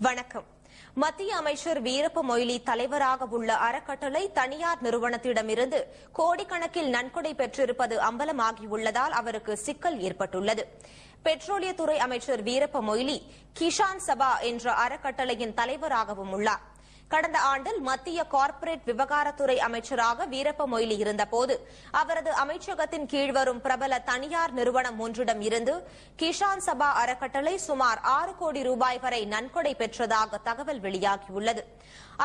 வணக்கம். மத்திய அமைச்சர் வீரப்ப மொய்லி தலைவராக உள்ள அறக்கட்டளை தனியார் நிறுவனத்திடமிருந்து கோடிக்கணக்கில் நன்கொடை பெற்றிருப்பது அம்பலமாகியுள்ளதால் அவருக்கு சிக்கல் ஏற்பட்டுள்ளது. பெட்ரோலியத்துறை அமைச்சர் வீரப்ப மொய்லி கிஷான் சபா என்ற அறக்கட்டளையின் தலைவராகவும் உள்ளார். கடந்த ஆண்டில் மத்திய கார்ப்பரேட் விவகாரத்துறை அமைச்சராக வீரப்ப மொய்லி இருந்தபோது அவரது அமைச்சகத்தின் கீழ் வரும் பிரபல தனியார் நிறுவனம் ஒன்றிடம் இருந்து கிஷான் சபா அறக்கட்டளை சுமார் ஆறு கோடி ரூபாய் வரை நன்கொடை பெற்றதாக தகவல் வெளியாகியுள்ளது.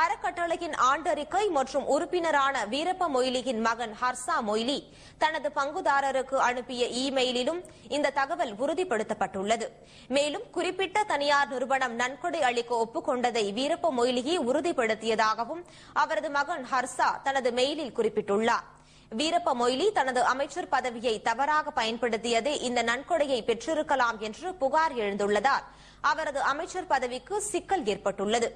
அறக்கட்டளையின் ஆண்டறிக்கை மற்றும் உறுப்பினரான வீரப்ப மொய்லியின் மகன் ஹர்சா மொய்லி தனது பங்குதாரருக்கு அனுப்பிய இமெயிலிலும் இந்த தகவல் உறுதிப்படுத்தப்பட்டுள்ளது. மேலும் குறிப்பிட்ட தனியார் நிறுவனம் நன்கொடை அளிக்க ஒப்புக்கொண்டதை வீரப்ப மொய்லியே உறுதிப்படுத்தியதாகவும் அவரது மகன் ஹர்ஷா தனது மெயிலில் குறிப்பிட்டுள்ளார். வீரப்ப மொய்லி தனது அமைச்சர் பதவியை தவறாக பயன்படுத்தியதே இந்த நன்கொடையை பெற்றிருக்கலாம் என்று புகார் எழுந்துள்ளதால் அவரது அமைச்சர் பதவிக்கு சிக்கல் ஏற்பட்டுள்ளது.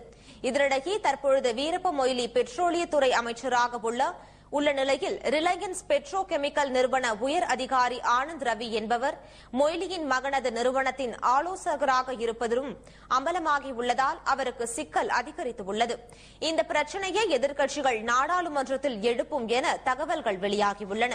இதனிடையே தற்பொழுது வீரப்ப மொய்லி பெட்ரோலியத்துறை அமைச்சராக உள்ள உள்ள நிலையில் ரிலையன்ஸ் பெட்ரோ கெமிக்கல் நிறுவன உயர் அதிகாரி ஆனந்த் ரவி என்பவர் மொய்லியின் மகனது நிறுவனத்தின் ஆலோசகராக இருப்பதும் அம்பலமாகியுள்ளதால் அவருக்கு சிக்கல் அதிகரித்துள்ளது. இந்த பிரச்சனையை எதிர்க்கட்சிகள் நாடாளுமன்றத்தில் எழுப்பும் என தகவல்கள் வெளியாகியுள்ளன.